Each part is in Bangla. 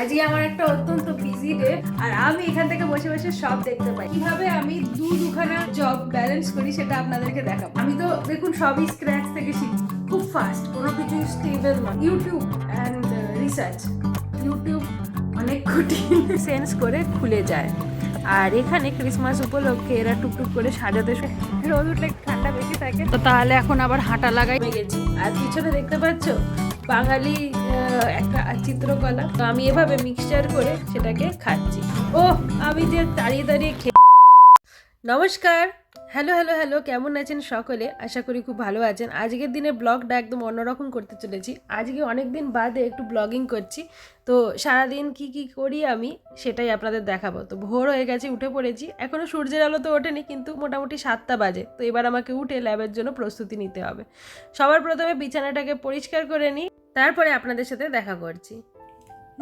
আজকে আমার একটা অত্যন্ত বিজি ডে আর আমি এখান থেকে বসে বসে সব দেখতে পাই। কীভাবে আমি দু দুখানা জব ব্যালেন্স করি সেটা আপনাদেরকে দেখাবো। আমি তো দেখুন সবই স্ক্র্যাচ থেকে শিখি খুব ফাস্ট কোনো কিছু স্টেবল নয়। ইউটিউব অ্যান্ড রিসার্চ ইউটিউব অনেক কঠিন। সেন্স করে খুলে যায়। আর এখানে ক্রিসমাস উপলক্ষে এরা টুকটুক করে সাজাতে রোদ উঠলে ঠান্ডা বেশি থাকে। তো তাহলে এখন আবার হাঁটা লাগাই। হয়ে গেছি আর পিছনে দেখতে পাচ্ছ? বাঙালি একটা চিত্রকলা। তো আমি এভাবে মিক্সচার করে সেটাকে খাচ্ছি। ও আমি যে দাঁড়িয়ে দাঁড়িয়ে খেয়ে নমস্কার। হ্যালো হ্যালো হ্যালো, কেমন আছেন সকলে? আশা করি খুব ভালো আছেন। আজকের দিনে ব্লগটা একদম অন্যরকম করতে চলেছি। আজকে অনেক দিন বাদে একটু ব্লগিং করছি। তো সারাদিন কি কি করি আমি সেটাই আপনাদের দেখাবো। তো ভোর হয়ে গেছে, উঠে পড়েছি। এখনও সূর্যের আলো তো ওঠেনি, কিন্তু মোটামুটি সাতটা বাজে। তো এবার আমাকে উঠে ল্যাবের জন্য প্রস্তুতি নিতে হবে। সবার প্রথমে বিছানাটাকে পরিষ্কার করে নিই, তারপরে আপনাদের সাথে দেখা করছি।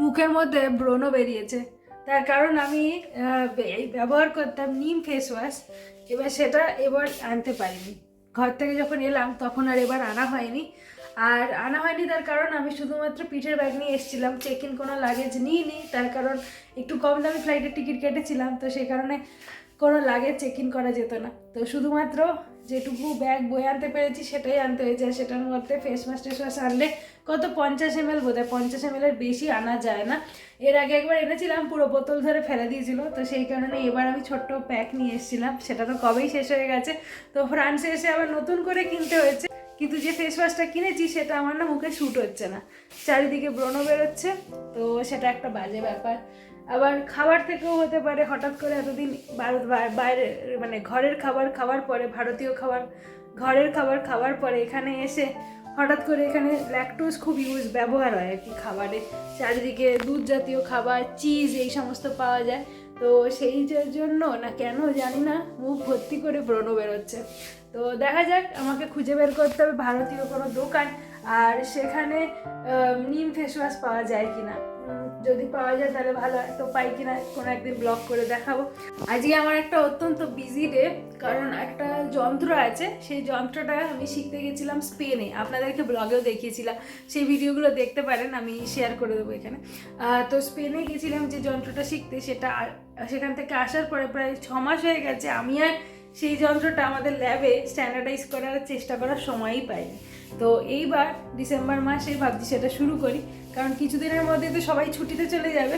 মুখের মধ্যে ব্রণও বেরিয়েছে। তার কারণ আমি এই ব্যবহার করতাম নিম ফেস ওয়াশ এবার সেটা এবার আনতে পারিনি। ঘর থেকে যখন এলাম, তখন আর এবার আনা হয়নি। আর আনা হয়নি তার কারণ আমি শুধুমাত্র পিঠের ব্যাগ নিয়ে এসেছিলাম। চেক ইন কোনো লাগেজ নিইনি, তার কারণ একটু কম দামি ফ্লাইটের টিকিট কেটেছিলাম, তো সেই কারণে কোনো লাগেজ চেক ইন করা যেত না। তো শুধুমাত্র যেটুকু ব্যাগ বয়ে আনতে পেরেছি, সেটাই আনতে হয়েছে। আর সেটার মধ্যে ফেস মাস্ক টেস মাস্ক আনলে কত পঞ্চাশ এম এল বোধ হয় পঞ্চাশ এম এর বেশি আনা যায় না। এর আগে একবার এনেছিলাম, পুরো বোতল ধরে ফেলে দিয়েছিল। তো সেই কারণে এবার আমি ছোট্ট প্যাক নিয়ে এসেছিলাম। সেটা তো কবেই শেষ হয়ে গেছে। তো ফ্রান্সে এসে আবার নতুন করে কিনতে হয়েছে। কিন্তু যে ফেস ওয়াশটা কিনেছি, সেটা আমার না মুখে শ্যুট হচ্ছে না। চারিদিকে ব্রণ বেরোচ্ছে। তো সেটা একটা বাজে ব্যাপার। আবার খাবার থেকেও হতে পারে হঠাৎ করে এতদিন ভারত বাইরে মানে ঘরের খাবার খাওয়ার পরে ভারতীয় খাবার ঘরের খাবার খাওয়ার পরে এখানে এসে হঠাৎ করে এখানে ল্যাকটোজ খুব ইউজ ব্যবহার হয় আর কি খাবারে। চারিদিকে দুধ জাতীয় খাবার চিজ এই সমস্ত পাওয়া যায়। তো সেই জন্য না কেন জানি না মুখ ভর্তি করে ব্রণ বেরোচ্ছে। তো দেখা যাক আমাকে খুঁজে বের করতে হবে ভারতীয় কোনো দোকান আর সেখানে নিম ফেস ওয়াশ পাওয়া যায় কিনা। উম, যদি পাওয়া যায় তাহলে ভালো হয়। তো পাই কিনা কোনো একদিন ব্লগ করে দেখাবো। আজকে আমার একটা অত্যন্ত বিজি ডে কারণ একটা যন্ত্র আছে। সেই যন্ত্রটা আমি শিখতে গেছিলাম স্পেনে আপনাদেরকে ব্লগেও দেখিয়েছিলাম। সেই ভিডিওগুলো দেখতে পারেন, আমি শেয়ার করে দেবো এখানে। তো স্পেনে গেছিলাম যে যন্ত্রটা শিখতে। সেটা সেখান থেকে আসার পরে প্রায় ছ মাস হয়ে গেছে। আমি আর সেই যন্ত্রটা আমাদের ল্যাবে স্ট্যান্ডার্ডাইজ করার চেষ্টা করার সময়ই পাইনি। তো এইবার ডিসেম্বর মাসে ভাবছি সেটা শুরু করি, কারণ কিছুদিনের মধ্যে তো সবাই ছুটিতে চলে যাবে।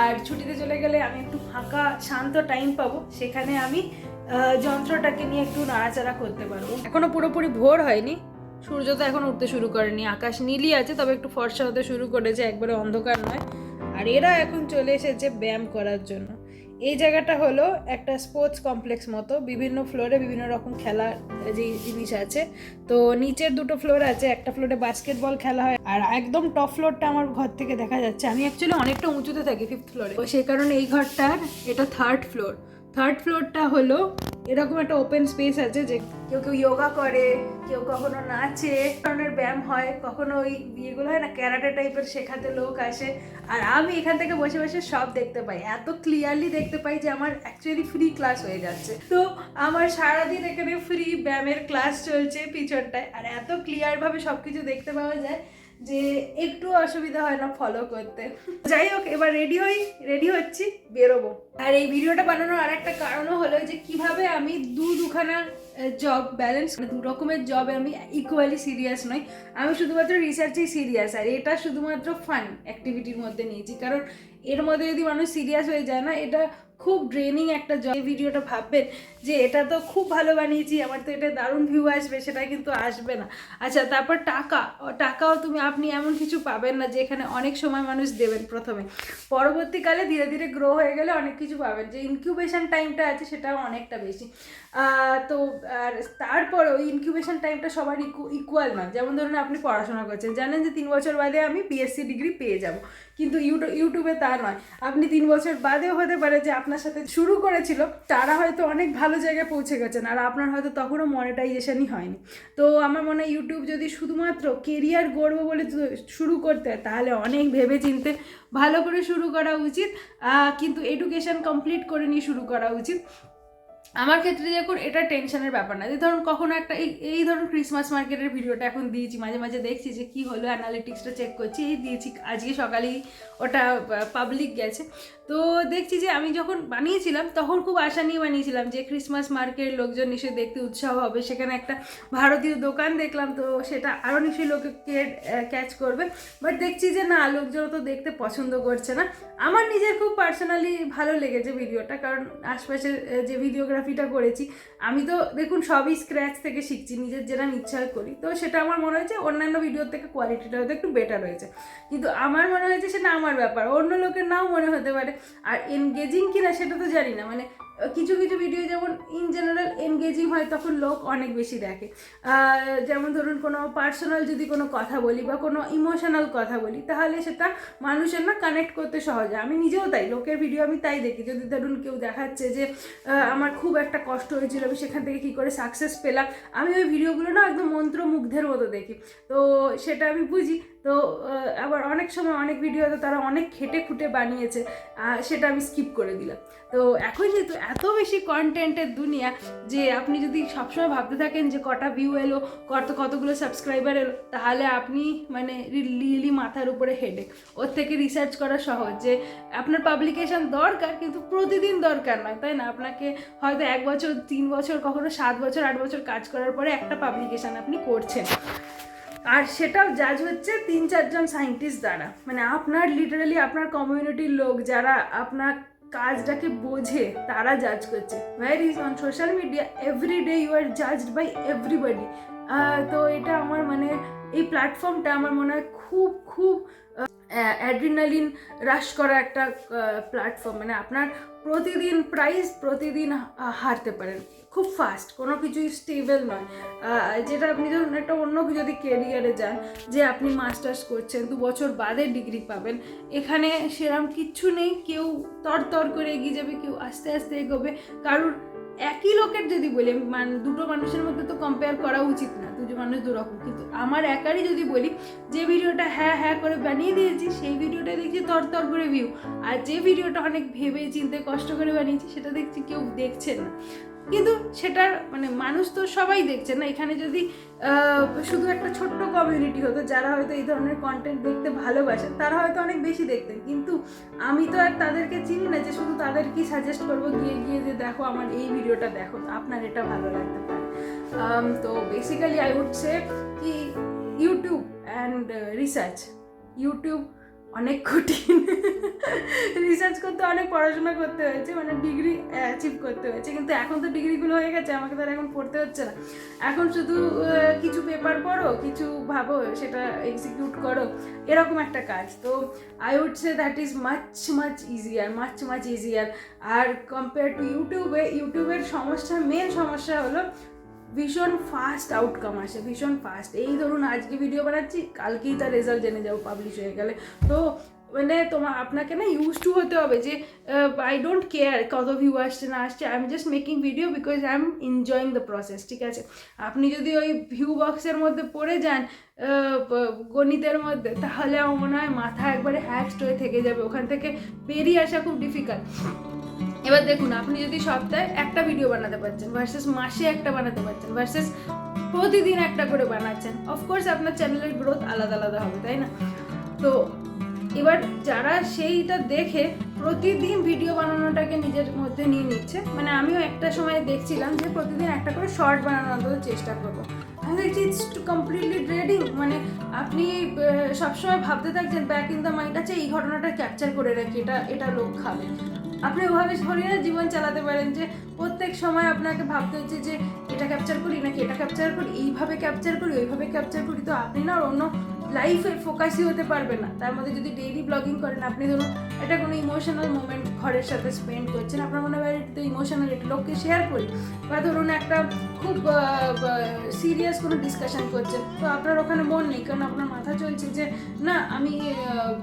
আর ছুটিতে চলে গেলে আমি একটু ফাঁকা, শান্ত টাইম পাবো, সেখানে আমি যন্ত্রটাকে নিয়ে একটু নাড়াচাড়া করতে পারব। এখনও পুরোপুরি ভোর হয়নি, সূর্য তো এখন উঠতে শুরু করেনি, আকাশ নীলই আছে, তবে একটু ফর্সা হতে শুরু করেছে, একবারে অন্ধকার নয়। আর এরা এখন চলে এসেছে ব্যায়াম করার জন্য। এই জায়গাটা হলো একটা স্পোর্টস কমপ্লেক্স মতো, বিভিন্ন ফ্লোরে বিভিন্ন রকম খেলা যে জিনিস আছে। তো নিচের দুটো ফ্লোর আছে, একটা ফ্লোরে বাস্কেটবল খেলা হয়, আর একদম টপ ফ্লোরটা আমার ঘর থেকে দেখা যাচ্ছে। আমি অ্যাকচুয়ালি অনেকটা উঁচুতে থাকি ফিফথ ফ্লোরে তো সেই কারণে এই ঘরটার এটা থার্ড ফ্লোর থার্ড ফ্লোরটা হলো এরকম একটা ওপেন স্পেস আছে যে কেউ কেউ যোগা করে, কেউ কখনো নাচে ধরনের ব্যায়াম হয়, কখনো ওই ইয়েগুলো হয় না ক্যারাটে টাইপের শেখাতে লোক আসে। আর আমি এখান থেকে বসে বসে সব দেখতে পাই। এত ক্লিয়ারলি দেখতে পাই যে আমার অ্যাকচুয়ালি ফ্রি ক্লাস হয়ে যাচ্ছে। তো আমার সারাদিন এখানে ফ্রি ব্যায়ামের ক্লাস চলছে পিছনটায়। আর এত ক্লিয়ারভাবে সব কিছু দেখতে পাওয়া যায় যে একটু অসুবিধা হয় না ফলো করতে। যাই হোক, এবার রেডি হই রেডি হচ্ছি, বেরোবো। আর এই ভিডিওটা বানানোর আর একটা কারণও হলো যে কীভাবে আমি দু দুখানা জব ব্যালেন্স দু রকমের জবে আমি ইকুয়ালি সিরিয়াস নই। আমি শুধুমাত্র রিসার্চেই সিরিয়াস আর এটা শুধুমাত্র ফান অ্যাক্টিভিটির মধ্যে নিয়েছি। কারণ এর মধ্যে যদি মানুষ সিরিয়াস হয়ে যায় না, এটা খুব ড্রেনিং একটা এই ভিডিওটা ভাববেন যে, এটা তো খুব ভালো বানিয়েছি, আমার তো এটা দারুণ ভিউ আসবে, সেটা কিন্তু আসবে না। আচ্ছা তারপর টাকা টাকাও তুমি, আপনি এমন কিছু পাবেন না যে এখানে অনেক সময় মানুষ দেবেন প্রথমে। পরবর্তীকালে ধীরে ধীরে গ্রো হয়ে গেলে অনেক কিছু পাবেন। যে ইনকিউবেশন টাইমটা আছে, সেটাও অনেকটা বেশি। তো, আর তারপর ওই ইনকিউবেশন টাইমটা সবার ইকুয়াল নয়। যেমন ধরুন আপনি পড়াশোনা করছেন, জানেন যে তিন বছর বাদে আমি বিএসসি ডিগ্রি পেয়ে যাব। কিন্তু ইউটিউবে তা নয়। আপনি তিন বছর বাদেও হতে পারে যে আপনার সাথে শুরু করেছিল, তারা হয়তো অনেক ভালো জায়গায় পৌঁছে গেছেন, আর আপনার হয়তো তখনও মনিটাইজেশনই হয়নি। তো আমার মনে হয় ইউটিউব যদি শুধুমাত্র কেরিয়ার গড়বো বলে শুরু করতে হয় তাহলে অনেক ভেবে চিনতে ভালো করে শুরু করা উচিত। কিন্তু এডুকেশন কমপ্লিট করে নিয়ে শুরু করা উচিত। আমার ক্ষেত্রে দেখুন, এটা টেনশনের ব্যাপার না। যে ধরুন কখনো একটা, এই এই ধরুন ক্রিসমাস মার্কেটের ভিডিওটা এখন দিয়েছি, মাঝে মাঝে দেখছি যে কী হলো অ্যানালিটিক্সটা চেক করছি, এই দিয়েছি, আজকে সকালেই ওটা পাবলিক গেছে। তো দেখছি যে আমি যখন বানিয়েছিলাম, তখন খুব আশা নিয়ে বানিয়েছিলাম যে ক্রিসমাস মার্কেট লোকজন নিশ্চয়ই দেখতে উৎসাহ হবে। সেখানে একটা ভারতীয় দোকান দেখলাম, তো সেটা আরও নিশ্চয়ই লোকে ক্যাচ করবে। বাট দেখছি যে না লোকজন তো দেখতে পছন্দ করছে না। আমার নিজের খুব পার্সোনালি ভালো লেগেছে ভিডিওটা, কারণ আশপাশের যে ভিডিওগ্রাফিটা করেছি, আমি তো দেখুন সবই স্ক্র্যাচ থেকে শিখছি, নিজের যেটা ইচ্ছা করি। তো সেটা আমার মনে হয়েছে অন্যান্য ভিডিওর থেকে কোয়ালিটিটা হয়তো একটু বেটার হয়েছে। কিন্তু আমার মনে হয়েছে সেটা আমার ব্যাপার, অন্য লোকের নাও মনে হতে পারে। আর এনগেজিং কিনা সেটা তো জানি না। মানে কিছু কিছু ভিডিও যেমন ইন জেনারেল এনগেজিং হয়, তখন লোক অনেক বেশি দেখে। যেমন ধরুন, কোনো পার্সোনাল যদি কোনো কথা বলি বা কোনো ইমোশনাল কথা বলি, তাহলে সেটা মানুষের না কানেক্ট করতে সহজ হয়। আমি নিজেও তাই, লোকের ভিডিও আমি তাই দেখি। যদি ধরুন কেউ দেখাচ্ছে যে আমার খুব একটা কষ্ট হয়েছিল, আমি সেখান থেকে কী করে সাকসেস পেলাম, আমি ওই ভিডিওগুলো না একদম মন্ত্রমুগ্ধের মতো দেখি। তো সেটা আমি বুঝি। তো আবার অনেক সময় অনেক ভিডিও তো তারা অনেক খেটে খুঁটে বানিয়েছে সেটা আমি স্কিপ করে দিলাম। তো এখন যেহেতু এত বেশি কন্টেন্টের দুনিয়া, যে আপনি যদি সবসময় ভাবতে থাকেন যে কটা ভিউ এলো, কত, কতগুলো সাবস্ক্রাইবার এলো, তাহলে আপনি মানে রিয়েলি মাথার উপরে হেডে ওর থেকে রিসার্চ করা সহজ যে আপনার পাবলিকেশন দরকার, কিন্তু প্রতিদিন দরকার নয়, তাই না? আপনাকে হয়তো এক বছর, তিন বছর, কখনো সাত বছর, আট বছর কাজ করার পরে একটা পাবলিকেশন আপনি করছেন। আর সেটাও জাজ হচ্ছে তিন চারজন সায়েন্টিস্ট দ্বারা। মানে আপনার লিটারালি আপনার কমিউনিটির লোক যারা আপনার কাজটাকে বোঝে, তারা জাজ করছে। War is on social media everyday you are judged by everybody তো এটা আমার মানে এই প্ল্যাটফর্মটা আমার মনে হয় খুব খুব অ্যাড্রিনালিন রাশ করা একটা প্ল্যাটফর্ম মানে আপনার প্রতিদিন প্রাইস প্রতিদিন হারতে পারেন। খুব ফাস্ট কোনো কিছুই স্টেবল নয়। যেটা আপনি ধরুন একটা অন্য যদি কেরিয়ারে যান, যে আপনি মাস্টার্স করছেন, দু বছর বাদে ডিগ্রি পাবেন, এখানে সেরম কিচ্ছু নেই। কেউ তর তর করে এগিয়ে যাবে, কেউ আস্তে আস্তে এগোবে। কারুর একই লোকের যদি বলি মানে দুটো মানুষের মধ্যে তো কম্পেয়ার করা উচিত না দুটো মানুষ দুরকম। কিন্তু আমার একারই যদি বলি, যে ভিডিওটা হ্যাঁ হ্যাঁ করে বানিয়ে দিয়েছি, সেই ভিডিওটা দেখছি তর তর করে ভিউ আর যে ভিডিওটা অনেক ভেবে, চিনতে, কষ্ট করে বানিয়েছি, সেটা দেখছি কেউ দেখছে না। কিন্তু সেটার মানে মানুষ তো সবাই দেখছে না। এখানে যদি শুধু একটা ছোট্ট কমিউনিটি হতো, যারা হয়তো এই ধরনের কন্টেন্ট দেখতে ভালোবাসেন তারা হয়তো অনেক বেশি দেখতেন। কিন্তু আমি তো আর তাদেরকে চিনি না যে শুধু তাদেরকেই সাজেস্ট করব, গিয়ে গিয়ে যে দেখো আমার এই ভিডিওটা দেখো, আপনার এটা ভালো লাগতে পারে। তো বেসিক্যালি আই উড সে কি ইউটিউব অ্যান্ড রিসার্চ ইউটিউব অনেক কঠিন। রিসার্চ করতে, অনেক পড়াশোনা করতে হয়েছে মানে ডিগ্রি অ্যাচিভ করতে হয়েছে। কিন্তু এখন তো ডিগ্রিগুলো হয়ে গেছে, আমাকে তো এখন পড়তে হচ্ছে না। এখন শুধু কিছু পেপার পড়ো, কিছু ভাবো, সেটা এক্সিকিউট করো, এরকম একটা কাজ। তো I would say that is much much easier much much easier R compare to ইউটিউবে ইউটিউবের সমস্যা মেন সমস্যা হলো ভীষণ ফাস্ট আউটকাম আসে, ভীষণ ফাস্ট এই ধরুন আজকে ভিডিও বানাচ্ছি, কালকেই তার রেজাল্ট জেনে যাব পাবলিশ হয়ে গেলে। তো মানে তোমার আপনাকে না ইউজ টু হতে হবে যে আই ডোন্ট কেয়ার কত ভিউ আসছে, না আসছে I am just making video because I am enjoying the process ঠিক আছে? আপনি যদি ওই ভিউ বক্সের মধ্যে পড়ে যান গণিতের মধ্যে, তাহলে আমার মনে হয় মাথা একবারে হ্যাক্সড হয়ে থেকে যাবে। ওখান থেকে বেরিয়ে আসা খুব ডিফিকাল্ট এবার দেখুন, আপনি যদি সপ্তাহে একটা ভিডিও বানাতে পারছেন ভার্সেস মাসে একটা বানাতে পারছেন ভার্সেস প্রতিদিন একটা করে বানাচ্ছেন অফকোর্স আপনার চ্যানেলের গ্রোথ আলাদা আলাদা হবে, তাই না? তো এবার যারা সেইটা দেখে প্রতিদিন ভিডিও বানানোটাকে নিজের মধ্যে নিয়ে নিচ্ছে মানে আমিও একটা সময় দেখছিলাম যে প্রতিদিন একটা করে শর্ট বানানোর চেষ্টা করব। ইটস কমপ্লিটলি ট্রেডিং মানে আপনি সবসময় ভাবতে থাকছেন ব্যাক ইন দ্য মাইন্ড আছে, এই ঘটনাটা ক্যাপচার করে রাখি, এটা এটা লোক খাবে। আপনি ওভাবে শরীরের জীবন চালাতে পারেন যে প্রত্যেক সময় আপনাকে ভাবতে হচ্ছে যে এটা ক্যাপচার করি নাকি এটা ক্যাপচার করি, এইভাবে ক্যাপচার করি, ওইভাবে ক্যাপচার করি, তো আপনি না আর অন্য লাইফে ফোকাসই হতে পারবে না। তার মধ্যে যদি ডেইলি ব্লগিং করেন, আপনি ধরুন এটা কোনো ইমোশনাল মোমেন্ট ঘরের সাথে স্পেন্ড করছেন, আপনার মনে হয় তো ইমোশনাল এটা লোককে শেয়ার করি। বা ধরুন একটা খুব সিরিয়াস কোনো ডিসকাশন করছেন, তো আপনার ওখানে মন নেই, কারণ আপনার মাথা চলছে যে, না, আমি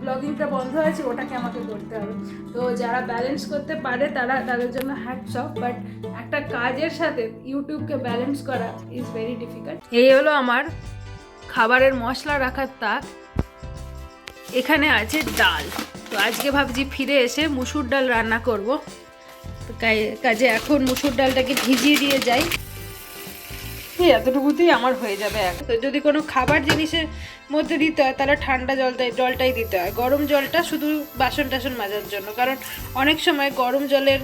ব্লগিংটা বন্ধ আছে, ওটাকে আমাকে করতে হবে। তো যারা ব্যালেন্স করতে পারে, তারা তাদের জন্য হ্যাটস অফ বাট একটা কাজের সাথে ইউটিউবকে ব্যালেন্স করা ইজ ভেরি ডিফিকাল্ট এই হলো আমার খাবারের মশলা রাখার তাক। এখানে আছে ডাল। তো আজকে ভাবছি ফিরে এসে মুসুর ডাল রান্না করব। কাজে এখন মুসুর ডালটাকে ভিজিয়ে দিয়ে যাই। এতটুকুতেই আমার হয়ে যাবে এখন তো যদি কোনো খাবার জিনিসের মধ্যে দিতে হয় তাহলে ঠান্ডা জলটাই জলটাই দিতে হয়। গরম জলটা শুধু বাসন টাসন মাজার জন্য। কারণ অনেক সময় গরম জলের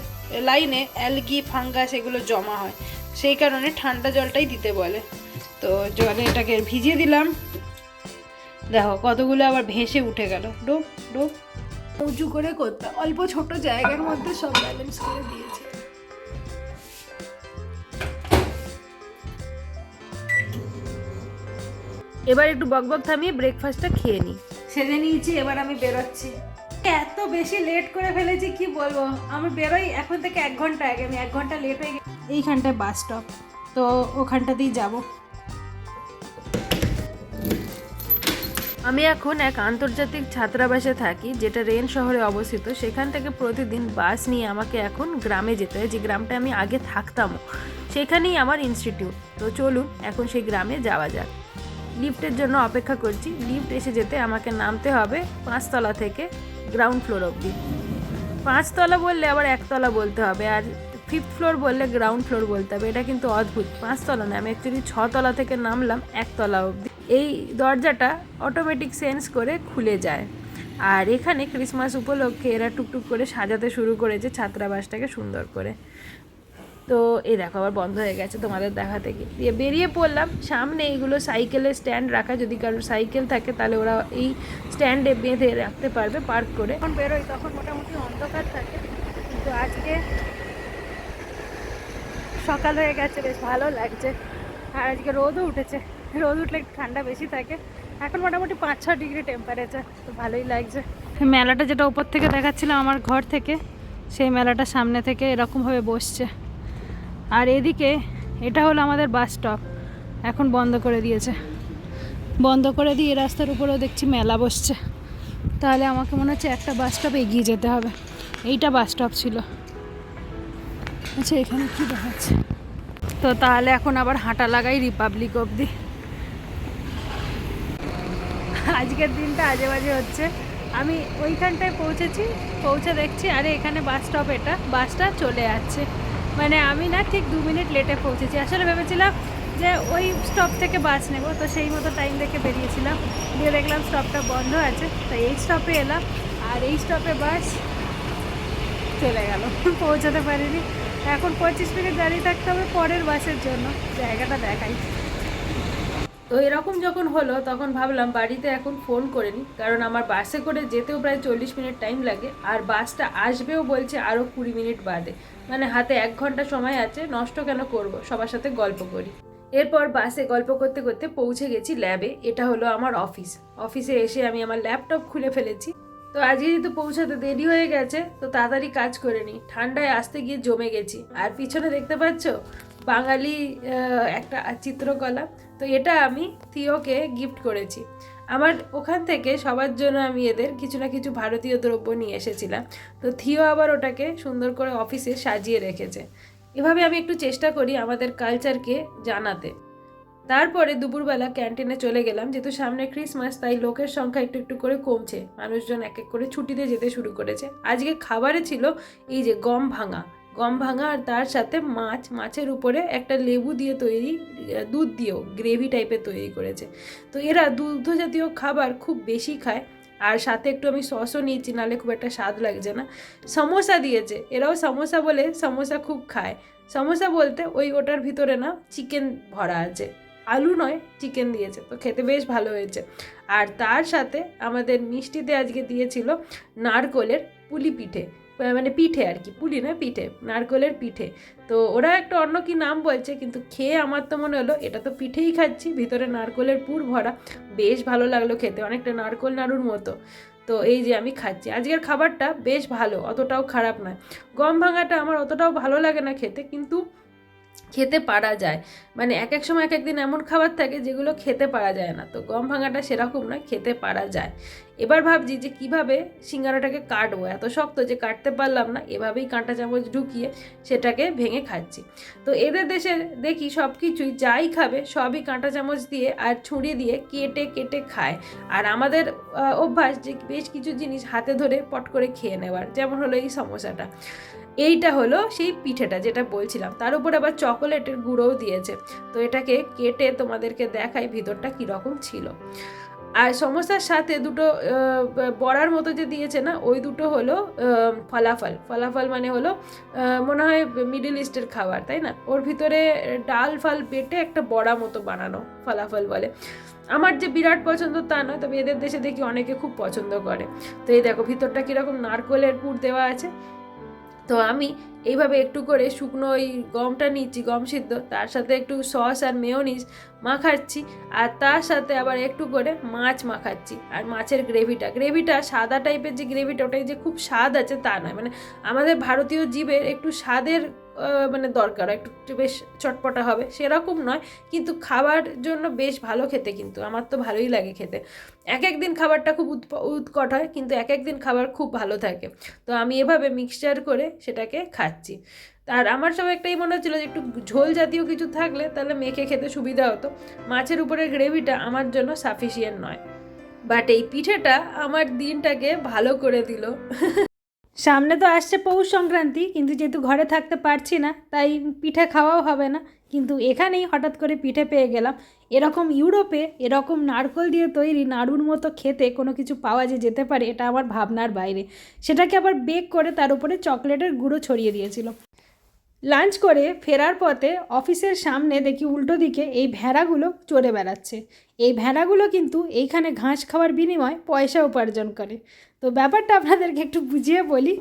লাইনে অ্যালগি ফাঙ্গাস এগুলো জমা হয়। সেই কারণে ঠান্ডা জলটাই দিতে বলে। তো জলে এটাকে ভিজিয়ে দিলাম। দেখো কতগুলো আবার ভেসে উঠে গেল। ডোব ডোব উঁচু করে করতে অল্প ছোট জায়গার মধ্যে সব ব্যালেন্স করে দিয়েছে। এবার একটু বকবক থামিয়ে ব্রেকফাস্টটা খেয়ে নিই সেজে নিয়েছি এবার আমি বেরোচ্ছি। এত বেশি লেট করে ফেলেছি কি বলব? আমি বেরোই এখন থেকে এক ঘণ্টা আগে আমি এক ঘণ্টা লেট হয়ে গেছি। এইখানটায় বাস স্টপ তো ওখানটাতেই যাব। আমি এখন এক আন্তর্জাতিক ছাত্রাবাসে থাকি, যেটা রেন শহরে অবস্থিত। সেখান থেকে প্রতিদিন বাস নিয়ে আমাকে এখন গ্রামে যেতে হয়, যে গ্রামটা আমি আগে থাকতামও। সেখানেই আমার ইনস্টিটিউট। তো চলুন, এখন সেই গ্রামে যাওয়া যাক। লিফটের জন্য অপেক্ষা করছি। লিফট এসে যেতে আমাকে নামতে হবে পাঁচতলা থেকে গ্রাউন্ড ফ্লোর অবধি। পাঁচতলা বললে আবার একতলা বলতে হবে। আর ফিফথ ফ্লোর বললে গ্রাউন্ড ফ্লোর বলতে হবে, এটা কিন্তু অদ্ভুত। পাঁচতলা না, আমি অ্যাকচুয়ালি ছতলা থেকে নামলাম একতলা অবধি। এই দরজাটা অটোমেটিক সেন্স করে খুলে যায়। আর এখানে ক্রিসমাস উপলক্ষে এরা টুকটুক করে সাজাতে শুরু করেছে ছাত্রাবাসটাকে সুন্দর করে। তো এই দেখো, আবার বন্ধ হয়ে গেছে তোমাদের দেখা থেকে দিয়ে বেরিয়ে পড়লাম, সামনে এইগুলো সাইকেলের স্ট্যান্ড রাখা, যদি কারোর সাইকেল থাকে তাহলে ওরা এই স্ট্যান্ডে বেঁধে রাখতে পারবে পার্ক করে। যখন বেরোয় তখন মোটামুটি অন্ধকার থাকে। কিন্তু আজকে সকাল হয়ে গেছে, বেশ ভালো লাগছে। আর আজকে রোদও উঠেছে, রোদ উঠলে একটু ঠান্ডা বেশি থাকে। এখন মোটামুটি পাঁচ, ছ ডিগ্রি টেম্পারেচার তো ভালোই লাগছে। মেলাটা যেটা উপর থেকে দেখাচ্ছিলাম আমার ঘর থেকে, সেই মেলাটা সামনে থেকে এরকমভাবে বসছে। আর এদিকে এটা হলো আমাদের বাস স্টপ এখন বন্ধ করে দিয়েছে। বন্ধ করে দিয়ে রাস্তার উপরেও দেখছি মেলা বসছে। তাহলে আমাকে মনে হচ্ছে একটা বাস স্টপ এগিয়ে যেতে হবে। এইটা বাস স্টপ ছিল। আচ্ছা এখানে কি দেখাচ্ছে? তো তাহলে এখন আবার হাঁটা লাগাই রিপাবলিক অবধি। আজকের দিনটা আজে বাজে হচ্ছে। আমি ওইখানটায় পৌঁছেছি, পৌঁছে দেখছি, আরে এখানে বাস স্টপ এটা। বাসটা চলে যাচ্ছে। মানে আমি না ঠিক দু মিনিট লেটে পৌঁছেছি। আসলে ভেবেছিলাম যে ওই স্টপ থেকে বাস নেব, তো সেই মতো টাইম দেখে বেরিয়েছিলাম। দিয়ে দেখলাম স্টপটা বন্ধ আছে তাই এই স্টপে এলাম। আর এই স্টপে বাস চলে গেল। পৌঁছাতে পারিনি। এখন পঁচিশ মিনিট দাঁড়িয়ে থাকতে হবে পরের বাসের জন্য। জায়গাটা দেখাই। তো এরকম যখন হলো, তখন ভাবলাম বাড়িতে এখন ফোন করে নিই কারণ আমার বাসে করে যেতেও প্রায় চল্লিশ মিনিট টাইম লাগে, আর বাসটা আসবেও বলছে আরও কুড়ি মিনিট বাদে। মানে হাতে এক ঘণ্টা সময় আছে, নষ্ট কেন করব? সবার সাথে গল্প করি। এরপর বাসে গল্প করতে করতে পৌঁছে গেছি ল্যাবে এটা হলো আমার অফিস অফিসে এসে আমি আমার ল্যাপটপ খুলে ফেলেছি। তো আজকে যেহেতু পৌঁছাতে দেরি হয়ে গেছে, তো তাড়াতাড়ি কাজ করে নিই। ঠান্ডায় আসতে গিয়ে জমে গেছি। আর পিছনে দেখতে পাচ্ছ? বাঙালি একটা চিত্রকলা। তো এটা আমি থিওকে গিফট করেছি। আমার ওখান থেকে সবার জন্য আমি এদের কিছু না কিছু ভারতীয় দ্রব্য নিয়ে এসেছিলাম। তো থিও আবার ওটাকে সুন্দর করে অফিসে সাজিয়ে রেখেছে। এভাবে আমি একটু চেষ্টা করি আমাদের কালচারকে জানাতে। তারপরে দুপুরবেলা ক্যান্টিনে চলে গেলাম, যেহেতু সামনে ক্রিসমাস তাই লোকের সংখ্যা একটু একটু করে কমছে। মানুষজন এক এক করে ছুটিতে যেতে শুরু করেছে। আজকে খাবারে ছিল এই যে গম ভাঙা। গম ভাঙা আর তার সাথে মাছ, মাছের উপরে একটা লেবু দিয়ে তৈরি দুধ দিয়েও গ্রেভি টাইপের তৈরি করেছে। তো এরা দুগ্ধ জাতীয় খাবার খুব বেশি খায়, আর সাথে একটু আমি সসও নিয়েছি, নাহলে খুব একটা স্বাদ লাগছে না। সমোসা দিয়েছে, এরাও সমোসা বলে সমোসা খুব খায়। সমোসা বলতে ওই ওটার ভিতরে না, চিকেন ভরা আছে। আলু নয় চিকেন দিয়েছে। তো খেতে বেশ ভালো হয়েছে। আর তার সাথে আমাদের মিষ্টিতে আজকে দিয়েছিল নারকোলের পুলি পিঠে। মানে পিঠে আর কি, পুলি না, পিঠে, নারকোলের পিঠে। তো ওরা একটা অন্য কি নাম বলছে, কিন্তু খেয়ে আমার তো মনে হলো, এটা তো পিঠেই খাচ্ছি, ভিতরে নারকোলের পুর ভরা। বেশ ভালো লাগল খেতে, অনেকটা নারকোল নাড়ুর মতো। তো এই যে আমি খাচ্ছি। আজকের খাবারটা বেশ ভালো, অতটাও খারাপ নয়। গম ভাঙাটা আমার অতটাও ভালো লাগে না খেতে, কিন্তু খেতে পারা যায়। মানে এক এক সময় এক এক দিন এমন খাবার থাকে যেগুলো খেতে পারা যায় না। তো গম ভাঙাটা সেরকম নয়, খেতে পারা যায়। এবার ভাবছি যে কীভাবে সিঙ্গারাটাকে কাটবো? এত শক্ত যে কাটতে পারলাম না, এভাবেই কাঁটা চামচ ঢুকিয়ে সেটাকে ভেঙে খাচ্ছি। তো এদের দেশে দেখি সব কিছুই যাই খাবে, সবই কাঁটা চামচ দিয়ে আর ছুরি দিয়ে কেটে কেটে খায়। আর আমাদের অভ্যাস যে বেশ কিছু জিনিস হাতে ধরে পট করে খেয়ে নেওয়ার, যেমন হলো এই সমস্যাটা এইটা হলো সেই পিঠেটা যেটা বলছিলাম। তার উপর আবার চকোলেটের গুঁড়োও দিয়েছে। তো এটাকে কেটে তোমাদেরকে দেখাই ভিতরটা কীরকম ছিল। আর সমস্যার সাথে দুটো বড়ার মতো যে দিয়েছে না, ওই দুটো হলো ফলাফল। ফলাফল মানে হলো মনে হয় মিডল ইস্টের খাবার, তাই না? ওর ভিতরে ডাল ফাল বেটে একটা বড়া মতো বানানো, ফলাফল বলে। আমার যে বিরাট পছন্দ তা নয়, তবে এদের দেশে দেখি অনেকে খুব পছন্দ করে। তো এই দেখো, ভিতরটা কীরকম নারকোলের পুর দেওয়া আছে। তো আমি এইভাবে একটু করে শুকনো ওই গমটা নিচ্ছি, গম সিদ্ধ, তার সাথে একটু সস আর মেয়নিস মাখাচ্ছি, আর তার সাথে আবার একটু করে মাছ মাখাচ্ছি, আর মাছের গ্রেভিটা। গ্রেভিটা সাদা টাইপের যে গ্রেভিটা, ওটাই যে খুব স্বাদ আছে তা নয়। মানে আমাদের ভারতীয় জীবের একটু স্বাদের মানে দরকার, একটু বেশ চটপটা হবে। সেরকম নয়, কিন্তু খাবার জন্য বেশ ভালো খেতে কিন্তু, আমার তো ভালোই লাগে খেতে। এক এক দিন খাবারটা খুব উৎকট হয়, কিন্তু এক এক দিন খাবার খুব ভালো থাকে। তো আমি এভাবে মিক্সচার করে সেটাকে খাচ্ছি। আর আমার সব একটাই মনে হচ্ছিল যে একটু ঝোল জাতীয় কিছু থাকলে তাহলে মেখে খেতে সুবিধা হতো। মাছের উপরের গ্রেভিটা আমার জন্য সাফিসিয়েন্ট নয়। বাট এই পিঠেটা আমার দিনটাকে ভালো করে দিল। সামনে তো আসছে পৌষ সংক্রান্তি, কিন্তু যেহেতু ঘরে থাকতে পারছি না, তাই পিঠে খাওয়াও হবে না। কিন্তু এখানেই হঠাৎ করে পিঠে পেয়ে গেলাম। এরকম ইউরোপে এরকম নারকল দিয়ে তৈরি নাড়ুর মতো খেতে কোনো কিছু পাওয়া যে যেতে পারে, এটা আমার ভাবনার বাইরে। সেটাকে আবার বেক করে তার উপরে চকলেটের গুঁড়ো ছড়িয়ে দিয়েছিল। লাঞ্চ করে ফেরার পথে অফিসের সামনে দেখি উল্টো দিকে এই ভেড়াগুলো চড়ে বেড়াচ্ছে। এই ভেড়াগুলো কিন্তু এইখানে ঘাস খাওয়ার বিনিময়ে পয়সা উপার্জন করে। তো ব্যাপারটা আপনাদেরকে একটু বুঝিয়ে বলি।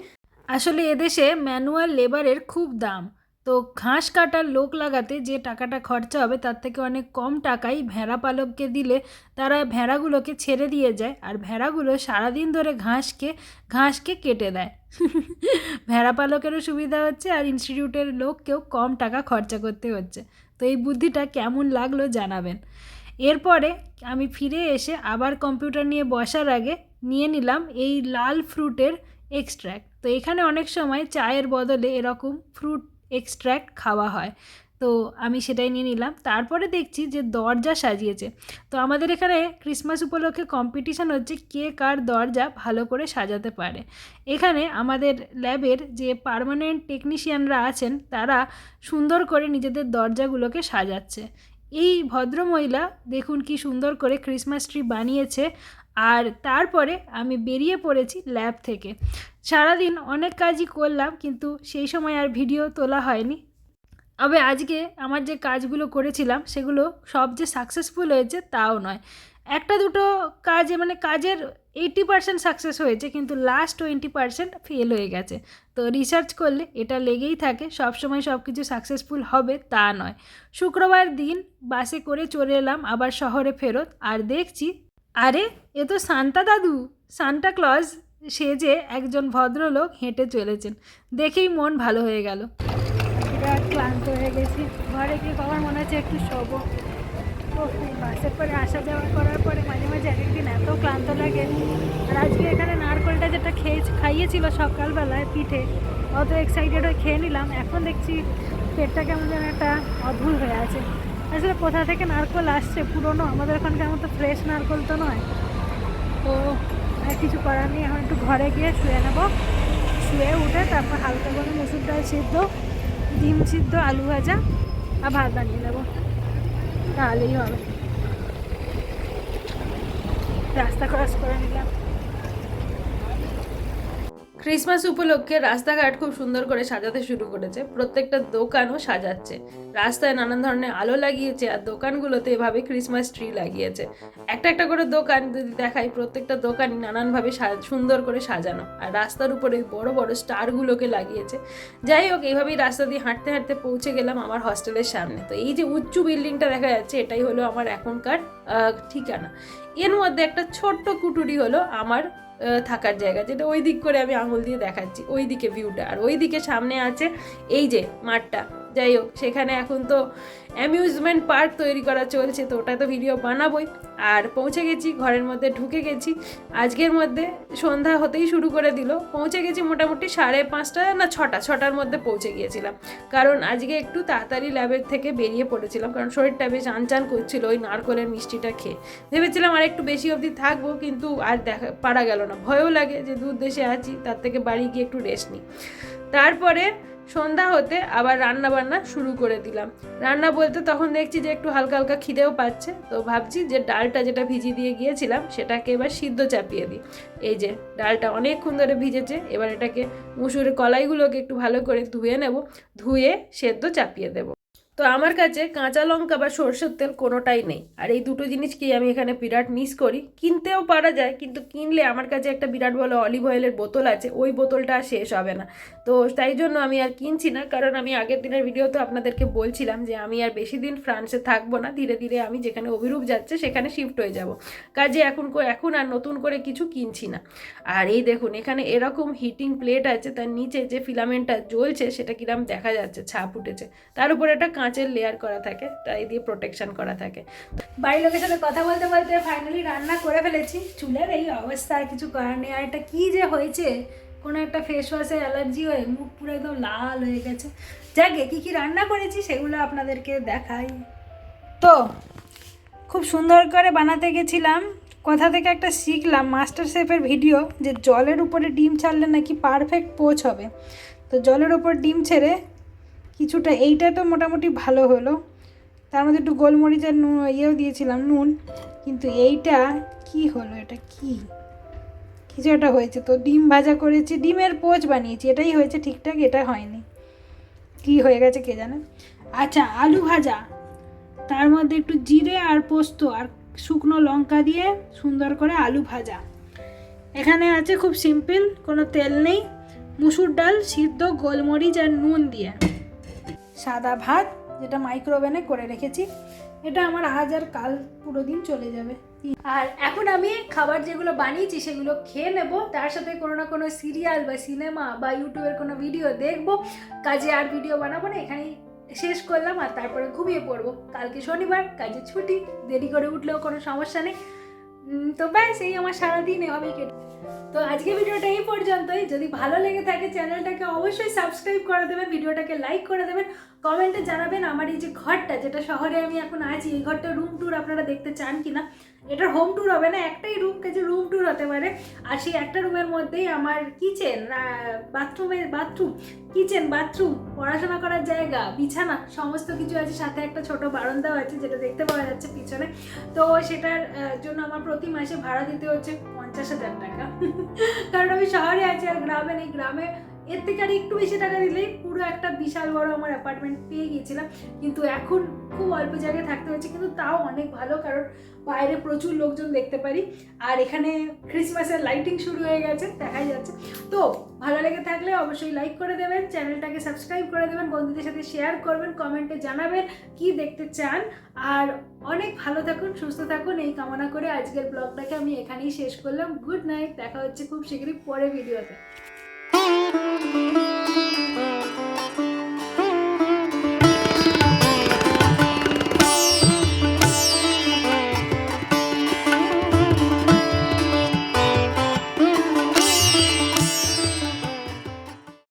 আসলে এদেশে ম্যানুয়াল লেবারের খুব দাম। তো ঘাস কাটার লোক লাগাতে যে টাকাটা খরচা হবে তার থেকে অনেক কম টাকাই ভেড়া পালককে দিলে তারা ভেড়াগুলোকে ছেড়ে দিয়ে যায় আর ভেড়াগুলো সারাদিন ধরে ঘাসকে ঘাসকে কেটে দেয়। ভেড়া পালকেরও সুবিধা হচ্ছে আর ইনস্টিটিউটের লোককেও কম টাকা খরচা করতে হচ্ছে। তো এই বুদ্ধিটা কেমন লাগল জানাবেন। এরপরে আমি ফিরে এসে আবার কম্পিউটার নিয়ে বসার আগে নিয়ে নিলাম এই লাল ফ্রুটের এক্সট্র্যাক্ট তো এখানে অনেক সময় চায়ের বদলে এরকম ফ্রুট এক্সট্র্যাক্ট খাওয়া হয়। তো আমি সেটাই নিয়ে নিলাম। তারপরে দেখছি যে দরজা সাজিয়েছে। তো আমাদের এখানে ক্রিসমাস উপলক্ষে কম্পিটিশান হচ্ছে কে কার দরজা ভালো করে সাজাতে পারে। এখানে আমাদের ল্যাবের যে পার্মানেন্ট টেকনিশিয়ানরা আছেন, তারা সুন্দর করে নিজেদের দরজাগুলোকে সাজাচ্ছে। এই ভদ্রমহিলা দেখুন কি সুন্দর করে ক্রিসমাস ট্রি বানিয়েছে। আর তারপরে আমি বেরিয়ে পড়েছি ল্যাব থেকে। সারাদিন অনেক কাজই করলাম, কিন্তু সেই সময় আর ভিডিও তোলা হয়নি। তবে আজকে আমার যে কাজগুলো করেছিলাম, সেগুলো সব যে সাকসেসফুল হয়েছে তাও নয়। একটা দুটো কাজে মানে কাজের এইটি পার্সেন্ট সাকসেস হয়েছে, কিন্তু লাস্ট টোয়েন্টি পার্সেন্ট ফেল হয়ে গেছে। তো রিসার্চ করলে এটা লেগেই থাকে, সব সময় সব কিছু সাকসেসফুল হবে তা নয়। শুক্রবার দিন বাসে করে চলে এলাম, আবার শহরে ফেরত, আর দেখছি আরে, এ তো সান্তা দাদু। সান্টা ক্লজ সেজে একজন ভদ্রলোক হেঁটে চলেছেন। দেখেই মন ভালো হয়ে গেল। ক্লান্ত হয়ে গেছি। ঘরে গিয়ে কখন মনে হচ্ছে একটু শোবো। বাসের পরে আসা যাওয়া করার পরে মাঝে মাঝে একদিন এত ক্লান্ত লাগে। আর আজকে এখানে নারকলটা যেটা খেয়ে খাইয়েছিল সকালবেলায় পিঠে, অত এক্সাইটেড হয়ে খেয়ে নিলাম। এখন দেখছি পেটটা কেমন যেন একটা অদ্ভুত হয়ে আছে। আসলে কোথা থেকে নারকল আসছে পুরনো? আমাদের ওখানকার মতো ফ্রেশ নারকল তো নয়। তো আর কিছু করার নেই, এখন একটু ঘরে গিয়ে শুয়ে নেব। শুয়ে উঠে তারপর হালকা করে মুসুর ডাল সিদ্ধ, ডিম সিদ্ধ, আলু ভাজা আর ভাত বানিয়ে নেব। তাহলেই হবে। রাস্তা ক্রস করে নিলাম। ক্রিসমাস উপলক্ষে রাস্তাঘাট খুব সুন্দর করে সাজাতে শুরু করেছে। প্রত্যেকটা দোকানও সাজাচ্ছে। রাস্তায় নানান ধরনের আলো লাগিয়েছে আর দোকানগুলোতে এভাবে ক্রিসমাস ট্রি লাগিয়েছে। একটা একটা করে দোকান যদি দেখাই, প্রত্যেকটা দোকানই নানানভাবে সুন্দর করে সাজানো। আর রাস্তার উপরে বড় বড় স্টারগুলোকে লাগিয়েছে। যাই হোক এইভাবেই রাস্তা দিয়ে হাঁটতে হাঁটতে পৌঁছে গেলাম আমার হস্টেলের সামনে। তো এই যে উঁচু বিল্ডিংটা দেখা যাচ্ছে, এটাই হলো আমার এখনকার ঠিকানা। এর মধ্যে একটা ছোট্ট কুটুরি হলো আমার থাকার জায়গা, যেটা ওই দিক করে আমি আঙুল দিয়ে দেখাচ্ছি, ওই দিকে ভিউটা আর ওই দিকে সামনে আছে, এই যে মাঠটা। যাই হোক, সেখানে এখন তো অ্যামিউজমেন্ট পার্ক তৈরি করা চলছে, তো ওটা তো ভিডিও বানাবোই। আর পৌঁছে গেছি, ঘরের মধ্যে ঢুকে গেছি। আজকের মধ্যে সন্ধ্যা হতেই শুরু করে দিল। পৌঁছে গেছি মোটামুটি সাড়ে পাঁচটা না ছটা, ছটার মধ্যে পৌঁছে গিয়েছিলাম। কারণ আজকে একটু তাড়াতাড়ি ল্যাবের থেকে বেরিয়ে পড়েছিলাম, কারণ শরীরটা বেশ আনচান করছিল ওই নারকলের মিষ্টিটা খেয়ে। ভেবেছিলাম আর একটু বেশি অবধি থাকব, কিন্তু আর দেখা, পারা গেল না। ভয়ও লাগে যে দূর দেশে আছি, তার থেকে বাড়ি গিয়ে একটু রেস্ট নিই। তারপরে সন্ধ্যা হতে আবার রান্না বান্না শুরু করে দিলাম। রান্না বলতে তখন দেখছি যে একটু হালকা হালকা খিদেও পাচ্ছে, তো ভাবছি যে ডালটা যেটা ভিজি দিয়ে গিয়েছিলাম সেটাকে এবার সিদ্ধ চাপিয়ে দিই। এই যে ডালটা অনেকক্ষণ ধরে ভিজেছে, এবার এটাকে মুসুরের কলাইগুলোকে একটু ভালো করে ধুয়ে নেব, ধুয়ে সেদ্ধ চাপিয়ে দেবো। তো আমার কাছে কাঁচা লঙ্কা বা সর্ষের তেল কোনোটাই নেই। আর এই দুটো জিনিসকেই আমি এখানে বিরাট মিস করি? কিনতেও পারা যায়, কিন্তু কিনলে আমার কাছে একটা বিরাট বড় অলিভ অয়েলের বোতল আছে, ওই বোতলটা আর শেষ হবে না। তো তাই জন্য আমি আর কিনছি না, কারণ আমি আগের দিনের ভিডিওতে আপনাদেরকে বলছিলাম যে আমি আর বেশি দিন ফ্রান্সে থাকব না, ধীরে ধীরে আমি যেখানে অভিরূপ যাচ্ছে সেখানে শিফট হয়ে যাব। কাজে এখন এখন আর নতুন করে কিছু কিনছি না। আর এই দেখুন, এখানে এরকম হিটিং প্লেট আছে, তার নিচে যে ফিলামেন্টটা জ্বলছে সেটা কিরম দেখা যাচ্ছে, ছাপ উঠেছে। তার উপর একটা কাঁচের লেয়ার করা থাকে, তাই দিয়ে প্রোটেকশন করা থাকে। বাড়ির লোকের সাথে কথা বলতে বলতে ফাইনালি রান্না করে ফেলেছি। চুলের এই অবস্থা আর কিছু করার নেই। আর এটা কী যে হয়েছে? কোনো একটা ফেস ওয়াশে অ্যালার্জি হয়ে মুখ পুরো একদম লাল হয়ে গেছে। যাকে কী কী রান্না করেছি সেগুলো আপনাদেরকে দেখাই। তো, খুব সুন্দর করে বানাতে গেছিলাম। কোথা থেকে একটা শিখলাম মাস্টার শেফের ভিডিও যে জলের উপরে ডিম ছাড়লে নাকি পারফেক্ট পোচ হবে। তো জলের উপর ডিম ছেড়ে কিছুটা, এইটা তো মোটামুটি ভালো হলো। তার মধ্যে একটু গোলমরিচের নুন, ইয়েও দিয়েছিলাম, নুন। কিন্তু এইটা কি হলো, এটা কি? কিছু একটা হয়েছে তো, ডিম ভাজা করেছি, ডিমের পোচ বানিয়েছি, এটাই হয়েছে ঠিকঠাক, এটা হয়নি। কি হয়ে গেছে কে জানে? আচ্ছা আলু ভাজা। তার মধ্যে একটু জিরে আর পোস্ত আর শুকনো লঙ্কা দিয়ে সুন্দর করে আলু ভাজা। এখানে আছে খুব সিম্পল, কোনো তেল নেই। মুসুর ডাল, সিদ্ধ, গোলমরিচ আর নুন দিয়ে। সাদা ভাত যেটা মাইক্রোওভেনে করে রেখেছি। এটা আমার আজ আর কাল পুরো দিন চলে যাবে। আর এখন আমি খাবার যেগুলো বানিয়েছি সেগুলো খেয়ে নেব। তার সাথে কোনো না কোনো সিরিয়াল বা সিনেমা বা ইউটিউবের কোনো ভিডিও দেখব। কাজে আর ভিডিও বানাবো না, এখানেই শেষ করলাম আর তারপরে ঘুমিয়ে পড়ব। কালকে শনিবার, কাজে ছুটি, দেরি করে উঠলেও কোনো সমস্যা নেই। তো ব্যাস, এই আমার সারাদিন এভাবেই কেটে তো আজকে ভিডিওটা এই পর্যন্তই। যদি ভালো লেগে থাকে চ্যানেলটাকে অবশ্যই সাবস্ক্রাইব করে দেবেন, ভিডিওটাকে লাইক করে দেবেন। কমেন্টে জানাবেন আমার এই যে ঘরটা, যেটা শহরে আমি এখন আছি, এই ঘরটা রুম ট্যুর আপনারা দেখতে চান কিনা? এটার হোম ট্যুর হবে না, একটাই রুম কাছে রুম ট্যুর হতে পারে। আর সেই একটা রুমের মধ্যেই আমার কিচেন বাথরুমের বাথরুম কিচেন বাথরুম পড়াশোনা করার জায়গা, বিছানা, সমস্ত কিছু আছে। সাথে একটা ছোট বারান্দাও আছে, যেটা দেখতে পাওয়া যাচ্ছে পিছনে। তো সেটার জন্য আমার প্রতি মাসে ভাড়া দিতে হচ্ছে পঞ্চাশ হাজার টাকা। কারণ আমি শহরে আছি আর গ্রামে নেই। গ্রামে এর থেকে আর একটু বেশি টাকা দিলেই পুরো একটা বিশাল বড় আমার অ্যাপার্টমেন্ট পেয়ে গিয়েছিলাম। কিন্তু এখন খুব অল্প জায়গায় থাকতে হচ্ছে, কিন্তু তাও অনেক ভালো, কারণ বাইরে প্রচুর লোকজন দেখতে পারি। আর এখানে ক্রিসমাসের লাইটিং শুরু হয়ে গেছে, দেখাই যাচ্ছে। তো ভালো লেগে থাকলে অবশ্যই লাইক করে দেবেন চ্যানেলটাকে সাবস্ক্রাইব করে দেবেন, বন্ধুদের সাথে শেয়ার করবেন কমেন্টে জানাবেন কি দেখতে চান। আর অনেক ভালো থাকুন, সুস্থ থাকুন, এই কামনা করে আজকের ব্লগটাকে আমি এখানেই শেষ করলাম। গুড নাইট দেখা হচ্ছে খুব শীঘ্রই পরে ভিডিওতে Música